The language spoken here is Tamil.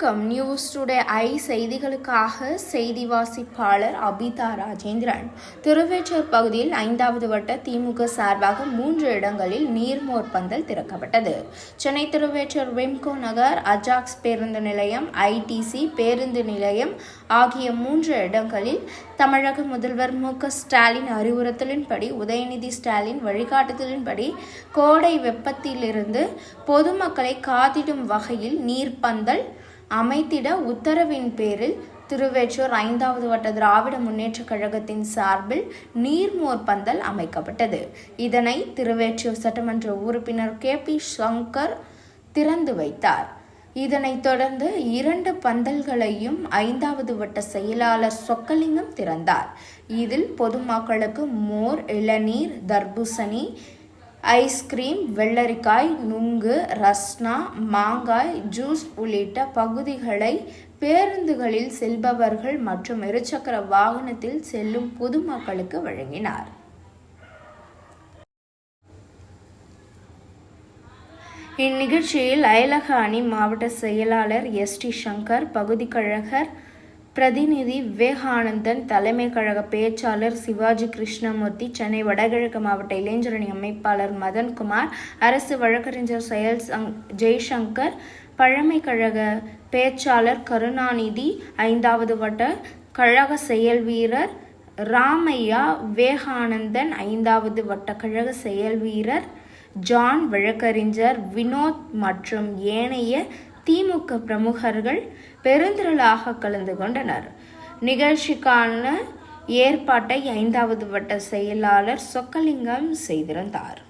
வணக்கம். நியூஸ் டுடே ஐ செய்திகளுக்காக செய்தி வாசிப்பாளர் அபிதா ராஜேந்திரன். திருவேச்சூர் பகுதியில் ஐந்தாவது வட்ட திமுக சார்பாக மூன்று இடங்களில் நீர்மோர் பந்தல் திறக்கப்பட்டது. சென்னை திருவேச்சூர் விம்கோ நகர் அஜாக்ஸ் பேருந்து நிலையம் ஐடிசி பேருந்து நிலையம் ஆகிய மூன்று இடங்களில் தமிழக முதல்வர் மு க ஸ்டாலின் அறிவுறுத்தலின்படி உதயநிதி ஸ்டாலின் வழிகாட்டுதலின்படி கோடை வெப்பத்திலிருந்து பொதுமக்களை காத்திடும் வகையில் நீர்ப்பந்தல் அமைத்திட உத்தரவின் பேரில் திருவேற்றூர் ஐந்தாவது வட்ட திராவிட முன்னேற்றக் கழகத்தின் சார்பில் நீர்மோர் பந்தல் அமைக்கப்பட்டது. இதனை திருவேற்றூர் சட்டமன்ற உறுப்பினர் கே. பி. சங்கர் திறந்து வைத்தார். இதனைத் தொடர்ந்து இரண்டு பந்தல்களையும் ஐந்தாவது வட்ட செயலாளர் சொக்கலிங்கம் திறந்தார். இதில் பொதுமக்களுக்கு மோர் இளநீர் தர்பூசணி ஐஸ்கிரீம் வெள்ளரிக்காய் நுங்கு ரஸ்னா மாங்காய் ஜூஸ் உள்ளிட்ட பகுதிகளை பேருந்துகளில் செல்பவர்கள் மற்றும் இருசக்கர வாகனத்தில் செல்லும் பொதுமக்களுக்கு வழங்கினார். இந்நிகழ்ச்சியில் அயலக அணி மாவட்ட செயலாளர் எஸ் டி சங்கர் பகுதி கழகர் பிரதிநிதி விவேகானந்தன் தலைமை கழக பேச்சாளர் சிவாஜி கிருஷ்ணமூர்த்தி சென்னை வடகிழக்கு மாவட்ட இளைஞரணி அமைப்பாளர் மதன்குமார் அரசு வழக்கறிஞர் செயல் சங் ஜெய்சங்கர் பழமை கழக பேச்சாளர் கருணாநிதி ஐந்தாவது வட்ட கழக செயல் வீரர் ராமையா விவேகானந்தன் ஐந்தாவது வட்ட கழக செயல் வீரர் ஜான் வழக்கறிஞர் வினோத் மற்றும் ஏனைய திமுக பிரமுகர்கள் பெருந்திரளாக கலந்து கொண்டனர். நிகழ்ச்சிக்கான ஏற்பாட்டை ஐந்தாவது வட்ட செயலாளர் சொக்கலிங்கம் செய்திருந்தார்.